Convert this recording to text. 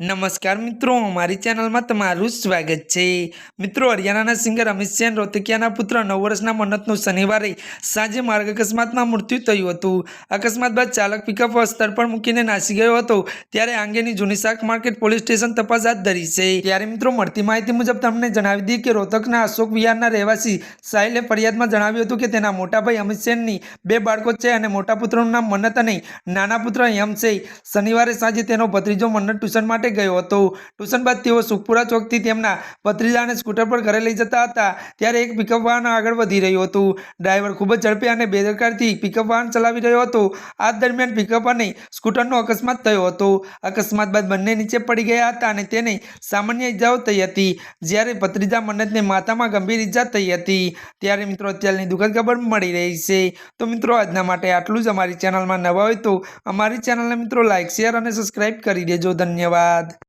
નમસ્કાર મિત્રો, મારી ચેનલમાં તમારું સ્વાગત છે. મિત્રો, હરિયાણાના સિંગર અમિત સેન રોતકિયાના પુત્ર, નવ વર્ષના મન્નતનું શનિવારે સાંજે માર્ગ અકસ્માતમાં મૃત્યુ થયું હતું. અકસ્માત બાદ ચાલક પિકઅપ સ્થળ પર મૂકીને નાસી ગયો હતો. ત્યારે આ અંગેની જૂની શાક માર્કેટ પોલીસ સ્ટેશન તપાસ હાથ ધરી છે. ત્યારે મિત્રો, મળતી માહિતી મુજબ તમને જણાવી દઈએ કે રોહતકના અશોક વિહારના રહેવાસી સાહિલે ફરિયાદમાં જણાવ્યું હતું કે તેના મોટાભાઈ અમિત સેનની બે બાળકો છે અને મોટા પુત્રનું નામ મન્નત અને નાના પુત્ર યમ છે. શનિવારે સાંજે તેનો ભત્રીજો મન્નત ટ્યુશન માટે ગયો હતો. ટ્યુશન બાદ તેઓ સુખપુરા ચોકથી તેમના ભત્રીજાને સ્કૂટર પર ઘરે લઈ જતા હતા, ત્યારે એક પિકઅપ વાહન આગળ વધી રહ્યું હતું. ડ્રાઈવર ખૂબ જ ઝડપી અને બેદરકારથી પિકઅપ વાહન ચલાવી રહ્યો હતો. આ દરમિયાન પિકઅપ અને સ્કૂટરનો અકસ્માત થયો હતો. અકસ્માત બાદ બંને નીચે પડી ગયા હતા અને તેને સામાન્ય ઇજાઓ થઈ હતી, જ્યારે ભત્રીજા મન્નતને માથામાં ગંભીર ઇજા થઈ હતી. ત્યારે મિત્રો અત્યારની દુઃખદ ખબર મળી રહી છે. તો મિત્રો આજના માટે આટલું જ અમારી ચેનલમાં નવા હોય તો અમારી ચેનલને મિત્રો લાઇક શેર અને સબસ્ક્રાઇબ કરી દેજો. ધન્યવાદ. धन्यवाद